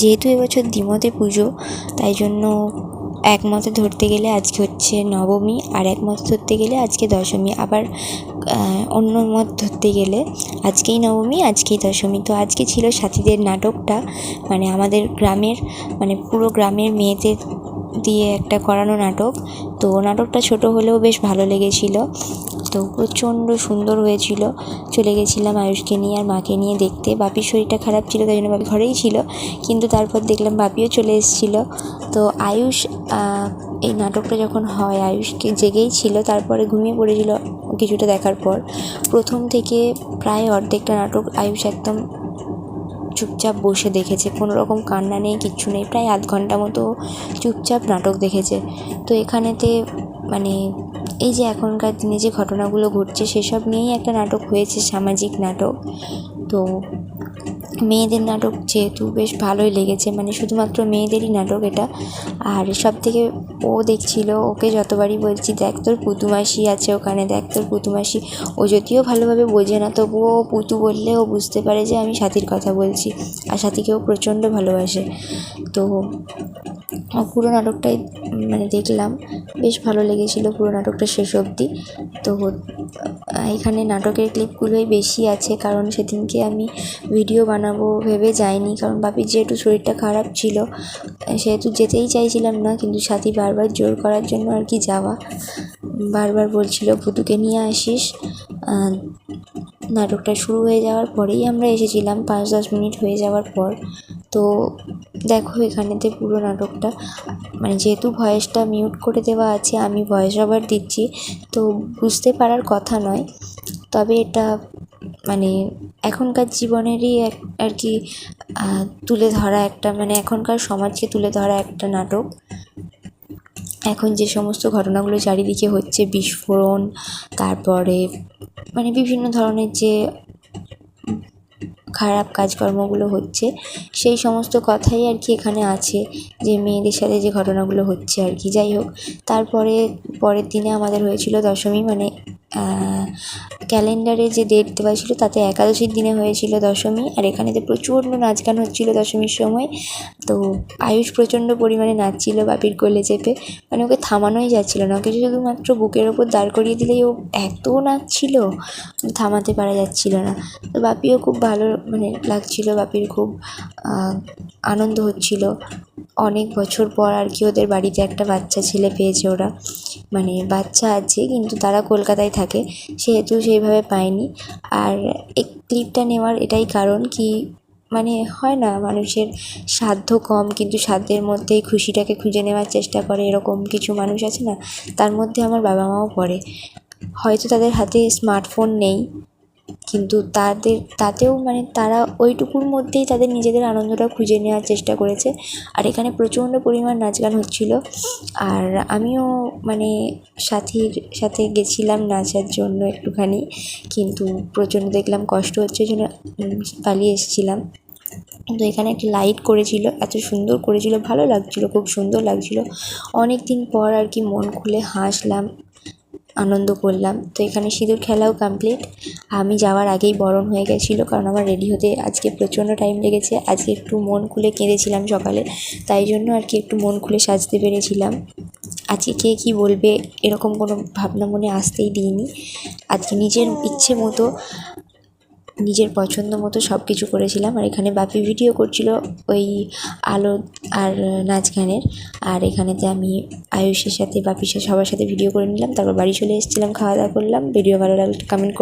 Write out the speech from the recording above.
যেহেতু এবছর দ্বিমূর্তি পুজো, তাই জন্য এক মতে ধরতে গেলে আজকে হচ্ছে নবমী, আর এক মতে ধরতে গেলে আজকে দশমী। আবার অন্য মত ধরতে গেলে আজকেই নবমী, আজকেই দশমী। তো আজকে ছিল সাথীদের নাটকটা মানে আমাদের গ্রামের মানে পুরো গ্রামের মেয়েদের দিয়ে একটা করানো নাটক। তো নাটকটা ছোটো হলেও বেশ ভালো লেগেছিলো। তো প্রচণ্ড সুন্দর হয়েছিলো। চলে গেছিলাম আয়ুষকে নিয়ে আর মাকে নিয়ে দেখতে। বাপির শরীরটা খারাপ ছিল, তাই জন্য বাপি ঘরেই ছিল। কিন্তু তারপর দেখলাম বাপিও চলে এসেছিল। তো আয়ুষ এই নাটকটা যখন হয় আয়ুষকে জেগেই ছিল, তারপরে ঘুমিয়ে পড়েছিল কিছুটা দেখার পর। প্রথম থেকে প্রায় অর্ধেকটা নাটক আয়ুষ একদম চুপচাপ বসে দেখেছে। কোনো রকম কান্না নেই, কিচ্ছু নেই, প্রায় আধ ঘণ্টা মতো চুপচাপ নাটক দেখেছে। তো এখানেতে মানে এই যে এখনকার দিনে যে ঘটনাগুলো ঘটছে, সেসব নিয়েই একটা নাটক হয়েছে, সামাজিক নাটক। তো মেয়েদের নাটক যেহেতু বেশ ভালোই লেগেছে মানে শুধুমাত্র মেয়েদেরই নাটক এটা। আর সব থেকে ও দেখছিল, ওকে যতবারই বলছি, দেখ তোর পুতু মাসি আছে ওখানে, দেখ তোর পুতু মাসি ও যদিও ভালোভাবে বোঝে না, তবুও ও পুতু বললে ও বুঝতে পারে যে আমি সাথীর কথা বলছি। আর সাথীকেও প্রচণ্ড ভালোবাসে। তো পুরো নাটকটাই মানে দেখলাম। বেশ ভালো লেগেছিলো পুরো নাটকটা শেষ অবধি। তো এখানে নাটকের ক্লিপগুলোই বেশি আছে, কারণ সেদিনকে আমি ভিডিও বানাবো ভেবে যাইনি, কারণ বাপির যেহেতু শরীরটা খারাপ ছিল, সেহেতু যেতেই চাইছিলাম না, কিন্তু সাথী বারবার জোর করার জন্য আর কি যাওয়া। বারবার বলছিল পুতুকে নিয়ে আসিস। নাটকটা শুরু হয়ে যাওয়ার পরেই আমরা এসেছিলাম, পাঁচ দশ মিনিট হয়ে যাওয়ার পর। তো দেখো এখানেতে পুরো নাটকটা মানে যেহেতু ভয়েসটা মিউট করে দেওয়া আছে, আমি ভয়েস ওভার দিচ্ছি, তো বুঝতে পারার কথা নয়। তবে এটা মানে এখনকার জীবনেরই এক, আর কি তুলে ধরা একটা মানে এখনকার সমাজকে তুলে ধরা একটা নাটক। এখন যে সমস্ত ঘটনাগুলো চারিদিকে হচ্ছে বিস্ফোরণ, তারপরে মানে বিভিন্ন ধরনের যে খারাপ কাজকর্মগুলো হচ্ছে, সেই সমস্ত কথাই আর কি এখানে আছে যে মেয়েদের সাথে যে ঘটনাগুলো হচ্ছে আর কি। যাই হোক, তারপরে, পরের দিনে আমাদের হয়েছিল দশমী মানে ক্যালেন্ডারে যে ডেট দেওয়া ছিল তাতে একাদশীর দিনে হয়েছিল দশমী, আর এখানেতে প্রচণ্ড নাচ গান হচ্ছিল দশমীর সময়। তো আয়ুষ প্রচণ্ড পরিমাণে নাচছিল বাপির কোলে চেপে। মানে ওকে থামানোই যাচ্ছিল না, ওকে শুধুমাত্র বুকের ওপর দাঁড় করিয়ে দিলেই ও এত নাচছিল, থামাতে পারা যাচ্ছিল না। তো বাপিও খুব ভালো মানে লাগছিল, বাপির খুব আনন্দ হচ্ছিল। অনেক বছর পর আর কি ওদের বাড়িতে একটা বাচ্চা ছেলে পেয়েছে ওরা। মানে বাচ্চা আছে, কিন্তু তারা কলকাতায় থাকে, সেহেতু সেইভাবে পায়নি। আর এই ক্লিপটা নেওয়ার এটাই কারণ কি মানে হয় না, মানুষের সাধ্য কম, কিন্তু সাধ্যের মধ্যেই খুশিটাকে খুঁজে নেওয়ার চেষ্টা করে এরকম কিছু মানুষ আছে না, তার মধ্যে আমার বাবা মাও পড়ে। হয়তো তাদের হাতে স্মার্টফোন নেই কিন্তু তাদের, তাতেও মানে তারা ওইটুকুর মধ্যেই তাদের নিজেদের আনন্দটা খুঁজে নেওয়ার চেষ্টা করেছে। আর এখানে প্রচণ্ড পরিমাণ নাচ গান হচ্ছিল। আর আমিও মানে সাথীর সাথে গেছিলাম নাচার জন্য একটুখানি, কিন্তু প্রচণ্ড দেখলাম কষ্ট হচ্ছে ওই জন্য পালিয়ে এসেছিলাম। কিন্তু এখানে একটি লাইট করেছিল, এত সুন্দর করেছিল, ভালো লাগছিল, খুব সুন্দর লাগছিল। অনেক দিন পর আর কি মন খুলে হাসলাম। আনন্দ করলাম। তো এখানে সিঁদুর খেলাও কমপ্লিট আমি যাওয়ার আগেই বরণ হয়ে গেছিল, কারণ আমার রেডি হতে আজকে প্রচণ্ড টাইম লেগেছে। আজকে একটু মন খুলে কেঁদেছিলাম সকালে, তাই জন্য আর কি একটু মন খুলে সাজতে পেরেছিলাম। আজকে কে কী বলবে, এরকম কোনো ভাবনা মনে আসতেই দিইনি। আজকে নিজের ইচ্ছে মতো নিজের পছন্দ মতো সব কিছু করেছিলাম। আর এখানে বাপি ভিডিও করছিল ওই আলো আর নাচ গানের। আর এখানেতে আমি আয়ুষের সাথে বাপির সাথে সবার সাথে ভিডিও করে নিলাম, তারপর বাড়ি চলে এসেছিলাম খাওয়া দাওয়া করলাম ভিডিও ভালো লাগলে কমেন্ট করো।